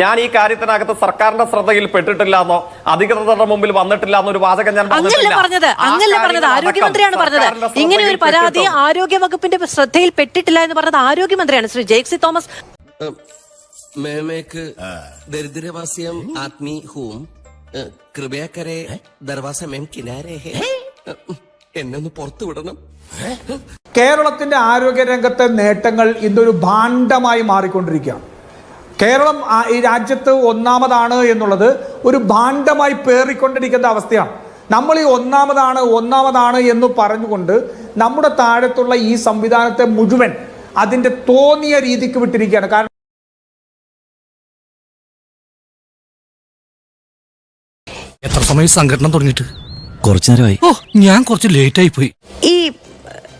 ഞാൻ ഈ കാര്യത്തിനകത്ത് സർക്കാരിന്റെ ശ്രദ്ധയിൽ പെട്ടിട്ടില്ല എന്നോ അധികൃതരുടെ മുമ്പിൽ വന്നിട്ടില്ല എന്നൊരു വാചകം ഞാൻ അങ്ങല്ല പറഞ്ഞിട്ടില്ല. പറഞ്ഞത് ആ അങ്ങല്ല പറഞ്ഞത്. ആരോഗ്യമന്ത്രിയാണ് പറഞ്ഞത്. ഇങ്ങനെ ഒരു പരാതി ആരോഗ്യ വകുപ്പിന്റെ ശ്രദ്ധയിൽ പെട്ടിട്ടില്ല എന്ന് പറഞ്ഞത് ആരോഗ്യമന്ത്രിയാണ് ശ്രീ ജേക്സി തോമസ്. മേമേക്ക് ദരിദ്രവാസ്യം ആത്മീ ഹൂം? കൃപയാക്കരെ കരെ ദർവാസ മേം കിനാരെ. എന്നൊന്ന് പുറത്തു വിടണം. കേരളത്തിന്റെ ആരോഗ്യ രംഗത്തെ നേട്ടങ്ങൾ ഇന്നൊരു ഭാണ്ഡമായി മാറിക്കൊണ്ടിരിക്കുകയാണ്. കേരളം ഈ രാജ്യത്ത് ഒന്നാമതാണ് എന്നുള്ളത് ഒരു ഭാണ്ഡമായി പേറിക്കൊണ്ടിരിക്കുന്ന അവസ്ഥയാണ്. നമ്മൾ ഈ ഒന്നാമതാണ് ഒന്നാമതാണ് എന്ന് പറഞ്ഞുകൊണ്ട് നമ്മുടെ താഴത്തുള്ള ഈ സംവിധാനത്തെ മുഴുവൻ അതിന്റെ തോന്നിയ രീതിക്ക് വിട്ടിരിക്കുകയാണ്. കാരണം എത്ര സമയം സംഘടന തുടങ്ങിയിട്ട്? കുറച്ചു നേരമായി. ഓ ഞാൻ കുറച്ച് ലേറ്റ് ആയി പോയി. ഈ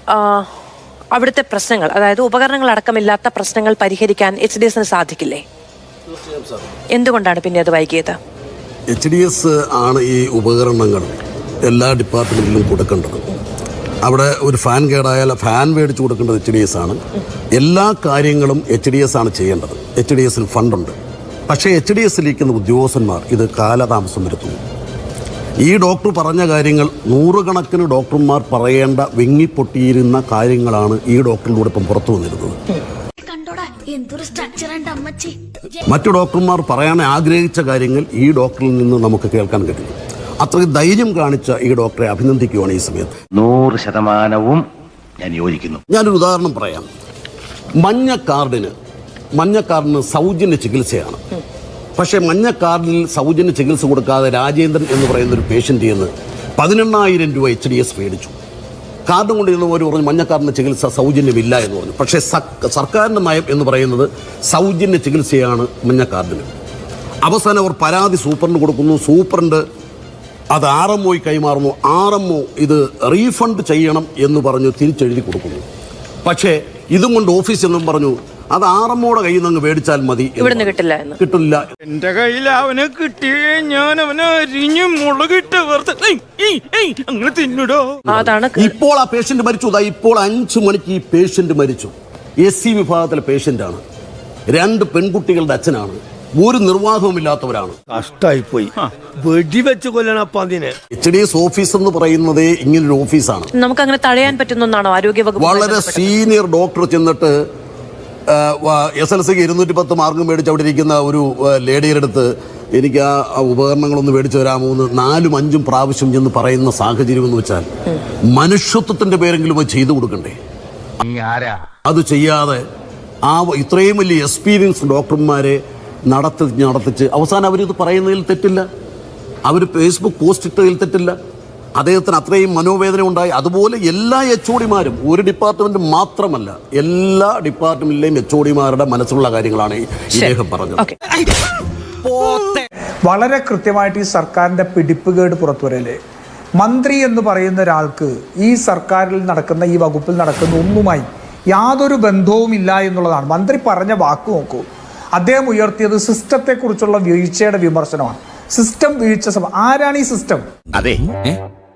ആ, അവിടുത്തെ പ്രശ്നങ്ങൾ അതായത് ഉപകരണങ്ങൾ അടക്കമില്ലാത്ത പ്രശ്നങ്ങൾ പരിഹരിക്കാൻ എച്ച് ഡി എസിന് സാധിക്കില്ലേ? എന്തുകൊണ്ടാണ് പിന്നെ അത് വൈകിയത്? എച്ച് ഡി എസ് ആണ് ഈ ഉപകരണങ്ങൾ എല്ലാ ഡിപ്പാർട്ട്മെന്റിലും കൊടുക്കേണ്ടത്. അവിടെ ഒരു ഫാൻ കേടായാൽ ഫാൻ മേടിച്ചു കൊടുക്കേണ്ടത് എച്ച് ഡി എസ് ആണ്. എല്ലാ കാര്യങ്ങളും എച്ച് ഡി എസ് ആണ് ചെയ്യേണ്ടത്. എച്ച് ഡി എസിൽ ഫണ്ടുണ്ട്. പക്ഷേ എച്ച് ഡി എസിലിരിക്കുന്ന ഉദ്യോഗസ്ഥന്മാർ ഇത് കാലതാമസം വരുത്തുന്നു. ഈ ഡോക്ടർ പറഞ്ഞ കാര്യങ്ങൾ നൂറുകണക്കിന് ഡോക്ടർമാർ പറയേണ്ട വിങ്ങിപ്പൊട്ടിയിരുന്ന കാര്യങ്ങളാണ് ഈ ഡോക്ടറിലൂടെ ഇപ്പം പുറത്തു വന്നിരുന്നത്. കണ്ടോടാ എന്തൊരു സ്ട്രക്ചർ ഉണ്ട് അമ്മച്ചി. മറ്റു ഡോക്ടർമാർ പറയാൻ ആഗ്രഹിച്ച കാര്യങ്ങൾ ഈ ഡോക്ടറിൽ നിന്ന് നമുക്ക് കേൾക്കാൻ കഴിയും. അത്രയും ധൈര്യം കാണിച്ച ഈ ഡോക്ടറെ അഭിനന്ദിക്കുകയാണ് ഈ സമയത്ത്. നൂറ് ശതമാനവും ഞാൻ യോജിക്കുന്നു. ഞാനൊരു ഉദാഹരണം പറയാം. മഞ്ഞ കാർഡിന് മഞ്ഞ കാർഡിന് സൗജന്യ ചികിത്സയാണ്. പക്ഷേ മഞ്ഞ കാർഡിൽ സൗജന്യ ചികിത്സ കൊടുക്കാതെ രാജേന്ദ്രൻ എന്ന് പറയുന്ന ഒരു പേഷ്യന്റ് നിന്ന് പതിനെണ്ണായിരം രൂപ എച്ച് ഡി എസ് മേടിച്ചു. കാർഡ് കൊണ്ട് ചെന്നവർ പറഞ്ഞു മഞ്ഞ കാർഡിന് ചികിത്സ സൗജന്യമില്ല എന്ന് പറഞ്ഞു. പക്ഷേ സർക്കാരിന്റെ നയം എന്ന് പറയുന്നത് സൗജന്യ ചികിത്സയാണ് മഞ്ഞ കാർഡിന്. അവസാനം അവർ പരാതി സൂപ്രണ്ട് കൊടുക്കുന്നു. സൂപ്രണ്ട് അത് ആർ എം ഒയി കൈമാറുന്നു. ആർ എം ഒ ഇത് റീഫണ്ട് ചെയ്യണം എന്ന് പറഞ്ഞു തിരിച്ചെഴുതി കൊടുക്കുന്നു. പക്ഷേ ഇതും കൊണ്ട് ഓഫീസ് എന്നും പറഞ്ഞു അത് ആർ എം ഒയുടെ കയ്യിൽ നിന്ന് അങ്ങ് മേടിച്ചാൽ മതി ഇവിടുന്ന് കിട്ടില്ല എന്ന്. കിട്ടില്ല. എന്റെ കയ്യിൽ അവനെ കിട്ടിയേ ഞാൻ അവനെ അരിഞ്ഞ് മുളകിട്ട് വെറുതെ ഏയ്, ഏയ്, ഏയ്, അങ്ങനെ തിന്നിടോ. അതാണ് ക- ഇപ്പോൾ ആ പേഷ്യന്റ് മരിച്ചു. ഇപ്പോൾ അഞ്ചു മണിക്ക് ഈ പേഷ്യന്റ് മരിച്ചു. എസ് സി വിഭാഗത്തിലെ പേഷ്യന്റാണ് രണ്ട് പെൺകുട്ടികളുടെ അച്ഛനാണ്. ഒരു നിർവാഹവുമില്ലാത്തവരാണ് കഷ്ടായിപ്പോയി. വെടിവെച്ച് കൊല്ലണപ്പ അതിനെ. എച്ച് ഡി എസ് ഓഫീസ് എന്ന് പറയുന്നത് ഇങ്ങനൊരു ഓഫീസാണ്. നമുക്ക് അങ്ങനെ തടയാൻ പറ്റുന്നൊന്നാണോ ആരോഗ്യ വകുപ്പ് വളരെ സീനിയർ ഡോക്ടർ ചെന്നിട്ട് എസ് എൽ സിക്ക് ഇരുന്നൂറ്റി പത്ത് മാർക്ക് മേടിച്ച് അവിടെ ഇരിക്കുന്ന ഒരു ലേഡിയുടെ അടുത്ത് എനിക്ക് ആ ഉപകരണങ്ങളൊന്ന് മേടിച്ചു തരാമോ എന്ന് നാലും അഞ്ചും പ്രാവശ്യം എന്ന് പറയുന്ന സാഹചര്യം എന്ന് വെച്ചാൽ മനുഷ്യത്വത്തിന്റെ പേരെങ്കിലും അത് ചെയ്തു കൊടുക്കണ്ടേ? അത് ചെയ്യാതെ ആ ഇത്രയും വലിയ എക്സ്പീരിയൻസ് ഡോക്ടർമാരെ നടത്തി നടത്തിച്ച് അവസാനം അവരിത് പറയുന്നതിൽ തെറ്റില്ല. അവർ ഫേസ്ബുക്ക് പോസ്റ്റ് ഇട്ടതിൽ തെറ്റില്ല. അദ്ദേഹത്തിന് അത്രയും മനോവേദന ഉണ്ടായി. അതുപോലെ എല്ലാ എച്ച് ഒടിമാരും ഒരു ഡിപ്പാർട്ട്മെന്റ് മാത്രമല്ല എല്ലാ ഡിപ്പാർട്ട്മെന്റിലെയും എച്ച് ഒടിമാരുടെ മനസ്സിലുള്ള കാര്യങ്ങളാണ് അദ്ദേഹം ഇദ്ദേഹം പറഞ്ഞത്. വളരെ കൃത്യമായിട്ട് ഈ സർക്കാരിന്റെ പിടിപ്പുകേട് പുറത്തു വരല്ലേ മന്ത്രി എന്ന് പറയുന്ന ഒരാൾക്ക് ഈ സർക്കാരിൽ നടക്കുന്ന ഈ വകുപ്പിൽ നടക്കുന്ന ഒന്നുമായി യാതൊരു ബന്ധവുമില്ല എന്നുള്ളതാണ്. മന്ത്രി പറഞ്ഞ വാക്ക് നോക്കൂ. അദ്ദേഹം ഉയർത്തിയത് സിസ്റ്റത്തെക്കുറിച്ചുള്ള വീഴ്ചയുടെ വിമർശനമാണ്. സിസ്റ്റം വീഴ്ച സഭ. ആരാണ് ഈ സിസ്റ്റം? അതെ.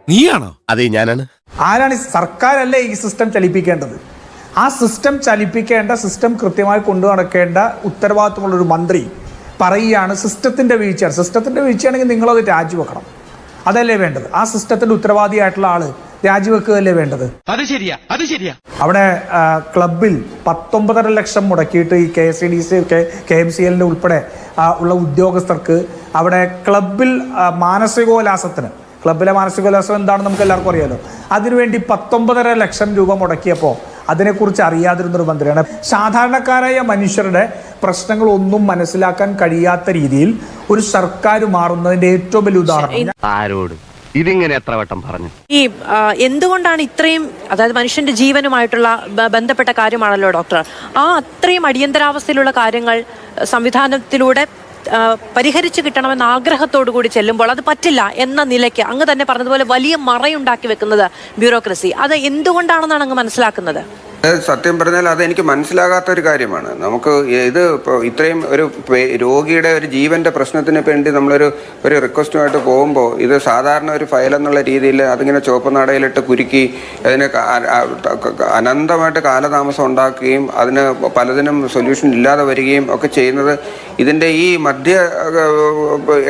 നീയാണോ? അതെ ഞാനാണ്. ആരാണ് ഈ സർക്കാരല്ലേ ഈ സിസ്റ്റം ചലിപ്പിക്കേണ്ടത്? ആ സിസ്റ്റം ചലിപ്പിക്കേണ്ട സിസ്റ്റം കൃത്യമായി കൊണ്ടു നടക്കേണ്ട ഉത്തരവാദിത്തമുള്ള ഒരു മന്ത്രി പറയുകയാണ് സിസ്റ്റത്തിന്റെ വീഴ്ചയാണ്. സിസ്റ്റത്തിന്റെ വീഴ്ചയാണെങ്കിൽ നിങ്ങളത് രാജിവെക്കണം. അതല്ലേ വേണ്ടത്? ആ സിസ്റ്റത്തിന്റെ ഉത്തരവാദിയായിട്ടുള്ള ആൾ രാജിവെക്കുകയല്ലേ വേണ്ടത്? അത് ശരിയാ അത് ശരിയാ. അവിടെ ആ, ക്ലബിൽ പത്തൊമ്പതര ലക്ഷം മുടക്കിയിട്ട് ഈ K S E D C K K M C എല്ലിന്റെ ഉൾപ്പെടെ ആ, ഉള്ള ഉദ്യോഗസ്ഥർക്ക് അവിടെ ക്ലബിൽ ആ, മാനസികോല്ലാസത്തിന് ക്ലബിലെ മാനസികോല്ലാസം എന്താണെന്ന് നമുക്ക് എല്ലാവർക്കും അറിയാലോ. അതിനുവേണ്ടി പത്തൊമ്പതര ലക്ഷം രൂപ മുടക്കിയപ്പോൾ അതിനെക്കുറിച്ച് അറിയാതിരുന്നൊരു മന്ത്രിയാണ്. സാധാരണക്കാരായ മനുഷ്യരുടെ പ്രശ്നങ്ങളൊന്നും മനസ്സിലാക്കാൻ കഴിയാത്ത രീതിയിൽ ഒരു സർക്കാർ മാറുന്നതിന്റെ ഏറ്റവും വലിയ ഉദാഹരണം ആരോട്? ഇതിങ്ങനെ എത്ര വട്ടം പറഞ്ഞു? ഈ എന്തുകൊണ്ടാണ് ഇത്രയും അതായത് മനുഷ്യന്റെ ജീവനുമായിട്ടുള്ള ബന്ധപ്പെട്ട കാര്യമാണല്ലോ ഡോക്ടർ. ആ അത്രയും അടിയന്തരാവസ്ഥയിലുള്ള കാര്യങ്ങൾ സംവിധാനത്തിലൂടെ പരിഹരിച്ചു കിട്ടണമെന്ന ആഗ്രഹത്തോടു കൂടി ചെല്ലുമ്പോൾ അത് പറ്റില്ല എന്ന നിലയ്ക്ക് അങ്ങ് തന്നെ പറഞ്ഞതുപോലെ വലിയ മറയുണ്ടാക്കി വെക്കുന്നത് ബ്യൂറോക്രസി. അത് എന്തുകൊണ്ടാണെന്നാണ് അങ്ങ് മനസ്സിലാക്കുന്നത്? സത്യം പറഞ്ഞാൽ അതെനിക്ക് മനസ്സിലാകാത്ത ഒരു കാര്യമാണ്. നമുക്ക് ഇത് ഇത്രയും ഒരു രോഗിയുടെ ഒരു ജീവന്റെ പ്രശ്നത്തിന് വേണ്ടി നമ്മളൊരു ഒരു റിക്വസ്റ്റുമായിട്ട് പോകുമ്പോൾ ഇത് സാധാരണ ഒരു ഫയൽ എന്നുള്ള രീതിയിൽ അതിങ്ങനെ ചുവപ്പ് നടയിലിട്ട് കുരുക്കി അതിന് അനന്തമായിട്ട് കാലതാമസം ഉണ്ടാക്കുകയും അതിന് പലതിനും സൊല്യൂഷൻ ഇല്ലാതെ വരികയും ഒക്കെ ചെയ്യുന്നത് ഇതിന്റെ ഈ മധ്യ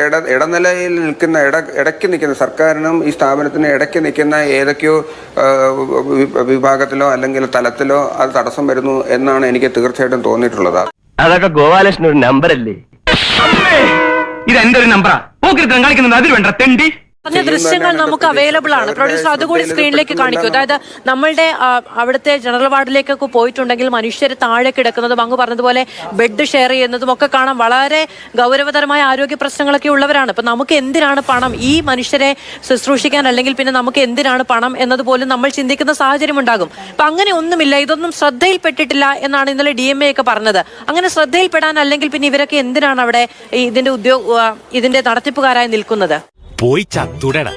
ഇട ഇടനിലയിൽ നിൽക്കുന്ന ഇട ഇടയ്ക്ക് നിൽക്കുന്ന സർക്കാരിനും ഈ സ്ഥാപനത്തിനും ഇടയ്ക്ക് നിൽക്കുന്ന ഏതൊക്കെയോ വിഭാഗത്തിലോ അല്ലെങ്കിൽ തലത്തിലോ അത് തടസ്സം വരുന്നു എന്നാണ് എനിക്ക് തീർച്ചയായിട്ടും തോന്നിയിട്ടുള്ളത്. അതൊക്കെ ഗോപാലകൃഷ്ണൻ ഒരു നമ്പർ അല്ലേ? ഇത് എന്റെ ഒരു നമ്പറാ പോക്കിരുത്തം കളിക്കുന്നത് അതിൽ വേണ്ട തെണ്ടി. പറഞ്ഞ ദൃശ്യങ്ങൾ നമുക്ക് അവൈലബിൾ ആണ്. പ്രൊഡ്യൂസർ അതുകൂടി സ്ക്രീനിലേക്ക് കാണിക്കും. അതായത് നമ്മളുടെ അവിടുത്തെ ജനറൽ വാർഡിലേക്കൊക്കെ പോയിട്ടുണ്ടെങ്കിൽ മനുഷ്യർ താഴെ കിടക്കുന്നതും അങ്ങ് പറഞ്ഞതുപോലെ ബെഡ് ഷെയർ ചെയ്യുന്നതും ഒക്കെ കാണാൻ വളരെ ഗൗരവതരമായ ആരോഗ്യ പ്രശ്നങ്ങളൊക്കെ ഉള്ളവരാണ്. ഇപ്പൊ നമുക്ക് എന്തിനാണ് പണം? ഈ മനുഷ്യരെ ശുശ്രൂഷിക്കാൻ അല്ലെങ്കിൽ പിന്നെ നമുക്ക് എന്തിനാണ് പണം എന്നതുപോലും നമ്മൾ ചിന്തിക്കുന്ന സാഹചര്യം ഉണ്ടാകും. അപ്പൊ അങ്ങനെ ഒന്നുമില്ല. ഇതൊന്നും ശ്രദ്ധയിൽപ്പെട്ടിട്ടില്ല എന്നാണ് ഇന്നലെ ഡി എം എ ഒക്കെ പറഞ്ഞത്. അങ്ങനെ ശ്രദ്ധയിൽപ്പെടാൻ അല്ലെങ്കിൽ പിന്നെ ഇവരൊക്കെ എന്തിനാണ് അവിടെ ഇതിന്റെ ഉദ്യോഗ ഇതിന്റെ നടത്തിപ്പുകാരായി നിൽക്കുന്നത്? പോയി ചത്തുടണം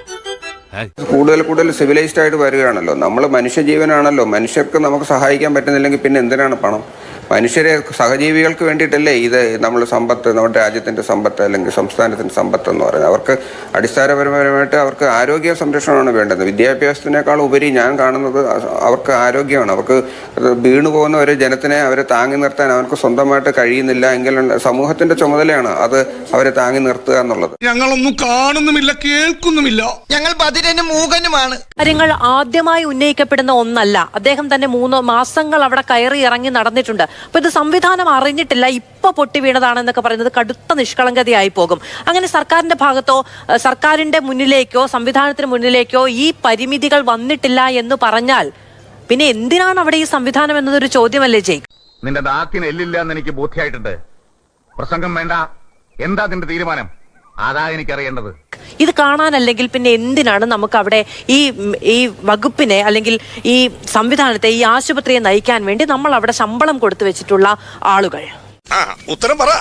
കൂടുതൽ കൂടുതൽ സിവിലൈസ്ഡ് ആയിട്ട് വരികയാണല്ലോ. നമ്മൾ മനുഷ്യജീവനാണല്ലോ. മനുഷ്യർക്ക് നമുക്ക് സഹായിക്കാൻ പറ്റുന്നില്ലെങ്കിൽ പിന്നെ എന്തിനാണ് പണം? മനുഷ്യരെ സഹജീവികൾക്ക് വേണ്ടിയിട്ടല്ലേ ഇത് നമ്മൾ സമ്പത്ത് നമ്മുടെ രാജ്യത്തിന്റെ സമ്പത്ത് അല്ലെങ്കിൽ സംസ്ഥാനത്തിന്റെ സമ്പത്ത് എന്ന് പറയുന്നത്. അവർക്ക് അടിസ്ഥാനപരമായിട്ട് അവർക്ക് ആരോഗ്യ സംരക്ഷണമാണ് വേണ്ടത്. വിദ്യാഭ്യാസത്തിനേക്കാൾ ഉപരി ഞാൻ കാണുന്നത് അവർക്ക് ആരോഗ്യമാണ്. അവർക്ക് വീണു പോകുന്ന ഒരു ജനത്തിനെ അവരെ താങ്ങി നിർത്താൻ അവർക്ക് സ്വന്തമായിട്ട് കഴിയുന്നില്ല എങ്കിലും സമൂഹത്തിന്റെ ചുമതലയാണ് അത് അവരെ താങ്ങി നിർത്തുക എന്നുള്ളത്. ഞങ്ങളൊന്നും കാണുന്നുമില്ല കേൾക്കുന്നുമില്ല. ഞങ്ങൾ ബദിരനും മൂകനുമാണ്. കാര്യങ്ങൾ ആദ്യമായി ഉന്നയിക്കപ്പെടുന്ന ഒന്നല്ല. അദ്ദേഹം തന്നെ മൂന്ന് മാസങ്ങൾ അവിടെ കയറി ഇറങ്ങി നടന്നിട്ടുണ്ട്. അപ്പൊ ഇത് സംവിധാനം അറിഞ്ഞിട്ടില്ല ഇപ്പൊ പൊട്ടി വീണതാണെന്നൊക്കെ പറയുന്നത് കടുത്ത നിഷ്കളങ്കതയായി പോകും. അങ്ങനെ സർക്കാരിന്റെ ഭാഗത്തോ സർക്കാരിന്റെ മുന്നിലേക്കോ സംവിധാനത്തിന് മുന്നിലേക്കോ ഈ പരിമിതികൾ വന്നിട്ടില്ല എന്ന് പറഞ്ഞാൽ പിന്നെ എന്തിനാണ് അവിടെ ഈ സംവിധാനം എന്നതൊരു ചോദ്യമല്ലേ ജയ്? നിന്റെ ദാത്തിന് എല്ലില്ല എന്ന് എനിക്ക് ബോധ്യമായിട്ടുണ്ട് പ്രസംഗം വേണ്ട. എന്താ നിന്റെ തീരുമാനം? അതാ എനിക്കറിയേണ്ടത്. ഇത് കാണാനല്ലെങ്കിൽ പിന്നെ എന്തിനാണ് നമുക്ക് അവിടെ ഈ ഈ വകുപ്പിനെ അല്ലെങ്കിൽ ഈ സംവിധാനത്തെ ഈ ആശുപത്രിയെ നയിക്കാൻ വേണ്ടി നമ്മൾ അവിടെ ശമ്പളം കൊടുത്തു വെച്ചിട്ടുള്ള ആളുകൾ? ഉത്തരം പറ.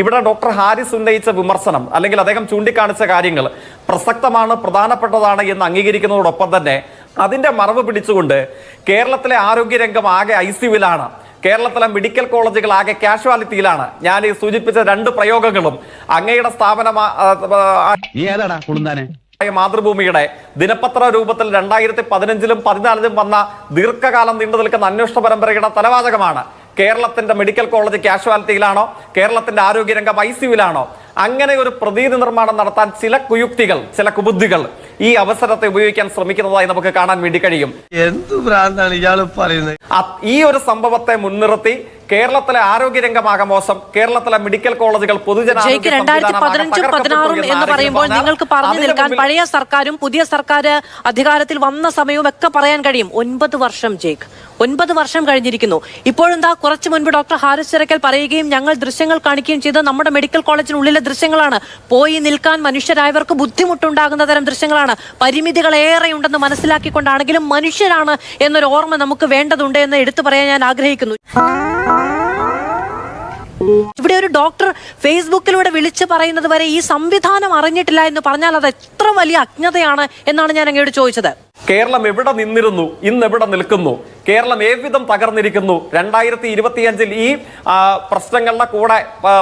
ഇവിടെ ഡോക്ടർ ഹാരിസ് ഉന്നയിച്ച വിമർശനം അല്ലെങ്കിൽ അദ്ദേഹം ചൂണ്ടിക്കാണിച്ച കാര്യങ്ങൾ പ്രസക്തമാണ് പ്രധാനപ്പെട്ടതാണ് എന്ന് അംഗീകരിക്കുന്നതോടൊപ്പം തന്നെ അതിന്റെ മറവ് പിടിച്ചുകൊണ്ട് കേരളത്തിലെ ആരോഗ്യരംഗം ആകെ ഐ സിയുവിലാണ് കേരളത്തിലെ മെഡിക്കൽ കോളേജുകൾ ആകെ കാഷ്വാലിറ്റിയിലാണ്. ഞാൻ ഈ സൂചിപ്പിച്ച രണ്ട് പ്രയോഗങ്ങളും അങ്ങയുടെ സ്ഥാപനം മാതൃഭൂമിയുടെ ദിനപത്ര രൂപത്തിൽ രണ്ടായിരത്തി പതിനഞ്ചിലും പതിനാലിലും വന്ന ദീർഘകാലം നീണ്ടു നിൽക്കുന്ന അന്വേഷണ പരമ്പരയുടെ തലവാചകമാണ്. കേരളത്തിന്റെ മെഡിക്കൽ കോളേജ് കാഷ്വാലിറ്റിയിലാണോ? കേരളത്തിന്റെ ആരോഗ്യരംഗം ഐ സിയുലാണോ അങ്ങനെ ഒരു പ്രതീതി നിർമ്മാണം നടത്താൻ ചില കുയുക്തികൾ ചില കുബുദ്ധികൾ ഈ അവസരത്തെ ഉപയോഗിക്കാൻ ശ്രമിക്കുന്നതായി നമുക്ക് കാണാൻ വേണ്ടി കഴിയും. എന്ത് ഭ്രാന്താണ് ഇയാൾ പറയുന്നത്? ഈ ഒരു സംഭവത്തെ മുൻനിർത്തി കേരളത്തിലെ ആരോഗ്യരംഗമാകെ മോശം. കേരളത്തിലെ മെഡിക്കൽ കോളേജുകൾ പൊതുജന ജയ്ക്ക് രണ്ടായിരത്തി പതിനഞ്ചും പതിനാറും എന്ന് പറയുമ്പോൾ നിങ്ങൾക്ക് പറഞ്ഞു നിൽക്കാൻ പഴയ സർക്കാരും പുതിയ സർക്കാർ അധികാരത്തിൽ വന്ന സമയവും ഒക്കെ പറയാൻ കഴിയും. ഒൻപത് വർഷം ജയ്ക്ക്. ഒൻപത് വർഷം കഴിഞ്ഞിരിക്കുന്നു. ഇപ്പോഴെന്താ കുറച്ചു മുൻപ് ഡോക്ടർ ഹാരിസ് ചിറക്കൽ പറയുകയും ഞങ്ങൾ ദൃശ്യങ്ങൾ കാണിക്കുകയും ചെയ്ത് നമ്മുടെ മെഡിക്കൽ കോളേജിനുള്ളിലെ ദൃശ്യങ്ങളാണ്. പോയി നിൽക്കാൻ മനുഷ്യരായവർക്ക് ബുദ്ധിമുട്ടുണ്ടാകുന്ന തരം ദൃശ്യങ്ങളാണ്. പരിമിതികൾ ഏറെയുണ്ടെന്ന് മനസ്സിലാക്കിക്കൊണ്ടാണെങ്കിലും മനുഷ്യരാണ് എന്നൊരു ഓർമ്മ നമുക്ക് വേണ്ടതുണ്ട് എന്ന് എടുത്തു പറയാൻ ഞാൻ ആഗ്രഹിക്കുന്നു. ഇവിടെ ഒരു ഡോക്ടർ ഫേസ്ബുക്കിലൂടെ വിളിച്ച് പറയുന്നത് വരെ ഈ സംവിധാനം അറിഞ്ഞിട്ടില്ല എന്ന് പറഞ്ഞാൽ അത് എത്ര വലിയ അജ്ഞതയാണ് എന്നാണ് ഞാൻ അങ്ങോട്ട് ചോദിച്ചത്. കേരളം എവിടെ നിന്നിരുന്നു? ഇന്ന് എവിടെ നിൽക്കുന്നു? കേരളം ഏവിധം തകർന്നിരിക്കുന്നു? രണ്ടായിരത്തി ഇരുപത്തിയഞ്ചിൽ ഈ പ്രശ്നങ്ങളുടെ കൂടെ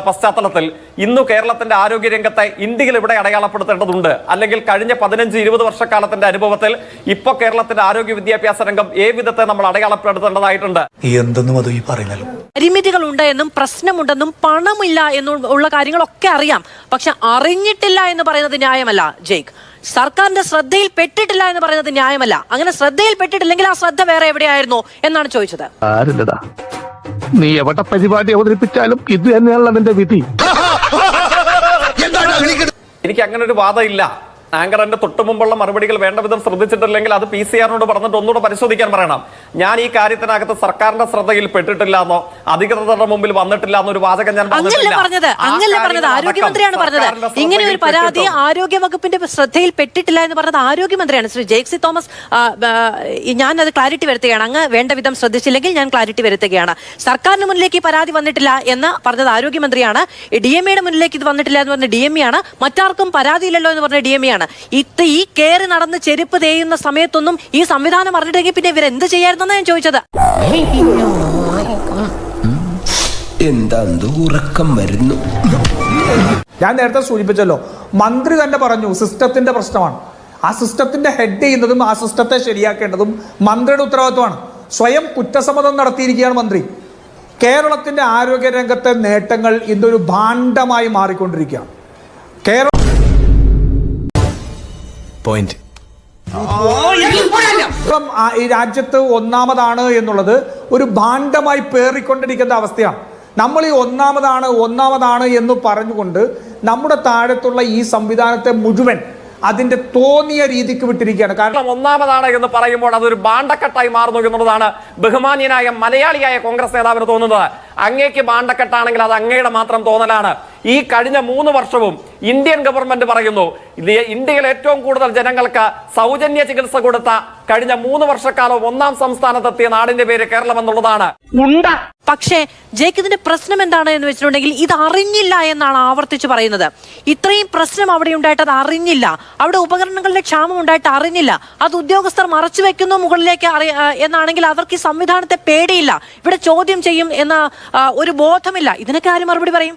പശ്ചാത്തലത്തിൽ ഇന്നു കേരളത്തിന്റെ ആരോഗ്യ രംഗത്തെ ഇന്ത്യയിൽ ഇവിടെ അടയാളപ്പെടുത്തേണ്ടതുണ്ട്. അല്ലെങ്കിൽ കഴിഞ്ഞ പതിനഞ്ച് ഇരുപത് വർഷക്കാലത്തിന്റെ അനുഭവത്തിൽ ഇപ്പോൾ കേരളത്തിന്റെ ആരോഗ്യ വിദ്യാഭ്യാസ രംഗം ഏവിധത്തെ നമ്മൾ അടയാളപ്പെടുത്തേണ്ടതായിട്ടുണ്ട്? എന്തെന്നും അത് ഈ പറയുന്നല്ലോ. പരിമിതികളുണ്ട് എന്നും പ്രശ്നമുണ്ടെന്നും പണമില്ല എന്നും ഉള്ള കാര്യങ്ങളൊക്കെ അറിയാം. പക്ഷെ അറിഞ്ഞിട്ടില്ല എന്ന് പറയുന്നത് ന്യായമല്ല ജയ്ക്ക്. സർക്കാരിന്റെ ശ്രദ്ധയിൽ പെട്ടിട്ടില്ല എന്ന് പറയുന്നത് ന്യായമല്ല. അങ്ങനെ ശ്രദ്ധയിൽ പെട്ടിട്ടില്ലെങ്കിൽ ആ ശ്രദ്ധ വേറെ എവിടെയായിരുന്നു എന്നാണ് ചോദിച്ചത്. ആരില്ലടാ നീ എവിടെ പരിപാടി അവതരിപ്പിച്ചാലും ഇത് തന്നെയാണല്ലോ നിന്റെ വിധി. എനിക്ക് അങ്ങനെ ഒരു വാദം ഇല്ല ആങ്കർ എന്റെ തൊട്ടു മുമ്പുള്ള മറുപടികൾ വേണ്ട വിധം ശ്രദ്ധിച്ചിട്ടില്ലെങ്കിൽ അത് പി സി ആറിനോട് പറഞ്ഞിട്ട് ഒന്നുകൂടെ പരിശോധിക്കാൻ പറയണം. ഞാൻ ഈ കാര്യത്തിനകത്ത് സർക്കാരിന്റെ ശ്രദ്ധയിൽ പെട്ടിട്ടില്ല എന്നോ അധികൃതരുടെ മുമ്പിൽ വന്നിട്ടില്ല എന്നൊരു വാചകം ഞാൻ അങ്ങല്ലേ. പറഞ്ഞത്. അങ്ങല്ല പറഞ്ഞത്. ആരോഗ്യമന്ത്രിയാണ് പറഞ്ഞത്. ഇങ്ങനെ ഒരു പരാതി ആരോഗ്യ വകുപ്പിന്റെ ശ്രദ്ധയിൽ പെട്ടിട്ടില്ല എന്ന് പറഞ്ഞത് ആരോഗ്യമന്ത്രിയാണ്. ശ്രീ ജെയ്ക്സി തോമസ് ഞാൻ അത് ക്ലാരിറ്റി വരുത്തുകയാണ്. അങ്ങ് വേണ്ട വിധം ശ്രദ്ധിച്ചില്ലെങ്കിൽ ഞാൻ ക്ലാരിറ്റി വരുത്തുകയാണ്. സർക്കാരിന് മുന്നിലേക്ക് ഈ പരാതി വന്നിട്ടില്ല എന്ന് പറഞ്ഞത് ആരോഗ്യമന്ത്രിയാണ്. ഡി എം എയുടെ മുന്നിലേക്ക് ഇത് വന്നിട്ടില്ല എന്ന് പറഞ്ഞ ഡി എം എ ആണ്. മറ്റാർക്കും പരാതിയില്ലല്ലോ എന്ന് പറഞ്ഞ ഡി എം എ ആണ്. ചോദിക്കുകയാണ് ഇത് ഈ കയറി നടന്ന് ചെരുപ്പ് തേയുന്ന സമയത്തൊന്നും ഈ സംവിധാനം അറിഞ്ഞിട്ടെങ്കിൽ പിന്നെ ഇവരെന്ത് ചെയ്യായിരുന്നെന്നാണ് ഞാൻ ചോദിച്ചത്. എന്താ ഉറക്കം വരുന്നു. ഞാൻ നേരത്തെ സൂചിപ്പിച്ചല്ലോ മന്ത്രി തന്നെ പറഞ്ഞു സിസ്റ്റത്തിന്റെ പ്രശ്നമാണ്. ആ സിസ്റ്റത്തിന്റെ ഹെഡ് ചെയ്യുന്നതും ആ സിസ്റ്റത്തെ ശരിയാക്കേണ്ടതും മന്ത്രിയുടെ ഉത്തരവാദിത്വമാണ്. സ്വയം കുറ്റസമ്മതം നടത്തിയിരിക്കുകയാണ് മന്ത്രി. കേരളത്തിന്റെ ആരോഗ്യ രംഗത്തെ നേട്ടങ്ങൾ ഇന്നൊരു ഭാണ്ഡമായി മാറിക്കൊണ്ടിരിക്കുകയാണ്. പോയിന്റ് ഇപ്പം ഈ രാജ്യത്ത് ഒന്നാമതാണ് എന്നുള്ളത് ഒരു ഭാണ്ഡമായി പേറിക്കൊണ്ടിരിക്കുന്ന അവസ്ഥയാണ്. നമ്മൾ ഈ ഒന്നാമതാണ് ഒന്നാമതാണ് എന്ന് പറഞ്ഞുകൊണ്ട് നമ്മുടെ താഴത്തുള്ള ഈ സംവിധാനത്തെ മുഴുവൻ അതിന്റെ തോന്നിയ രീതിക്ക് വിട്ടിരിക്കുകയാണ്. കാരണം ഒന്നാമതാണ് എന്ന് പറയുമ്പോൾ അതൊരു ബാണ്ടക്കെട്ടായി മാറുന്നു എന്നുള്ളതാണ് ബഹുമാന്യനായ മലയാളിയായ കോൺഗ്രസ് നേതാവിന് തോന്നുന്നത് അങ്ങേക്ക് ബാണ്ടക്കെട്ടാണെങ്കിൽ അത് അങ്ങയുടെ മാത്രം തോന്നലാണ്. ഈ കഴിഞ്ഞ മൂന്ന് വർഷവും ഇന്ത്യൻ ഗവൺമെന്റ് പറയുന്നു ഇന്ത്യയിൽ ഏറ്റവും കൂടുതൽ ജനങ്ങൾക്ക് സൗജന്യ ചികിത്സ കൊടുത്ത കഴിഞ്ഞ മൂന്ന് വർഷക്കാലം ഒന്നാം സംസ്ഥാനത്തെത്തിയ നാടിന്റെ പേര് കേരളം എന്നുള്ളതാണ്. പക്ഷേ ജയ്ക്ക് ഇതിന്റെ പ്രശ്നം എന്താണ് എന്ന് വെച്ചിട്ടുണ്ടെങ്കിൽ ഇത് അറിഞ്ഞില്ല എന്നാണ് ആവർത്തിച്ച് പറയുന്നത്. ഇത്രയും പ്രശ്നം അവിടെ ഉണ്ടായിട്ട് അത് അറിഞ്ഞില്ല. അവിടെ ഉപകരണങ്ങളുടെ ക്ഷാമം ഉണ്ടായിട്ട് അറിഞ്ഞില്ല. അത് ഉദ്യോഗസ്ഥർ മറച്ചു വെക്കുന്നു മുകളിലേക്ക് എന്നാണെങ്കിൽ അവർക്ക് സംവിധാനത്തെ പേടിയില്ല. ഇവിടെ ചോദ്യം ചെയ്യും എന്ന ഒരു ബോധമില്ല. ഇതിനൊക്കെ ആര് മറുപടി പറയും?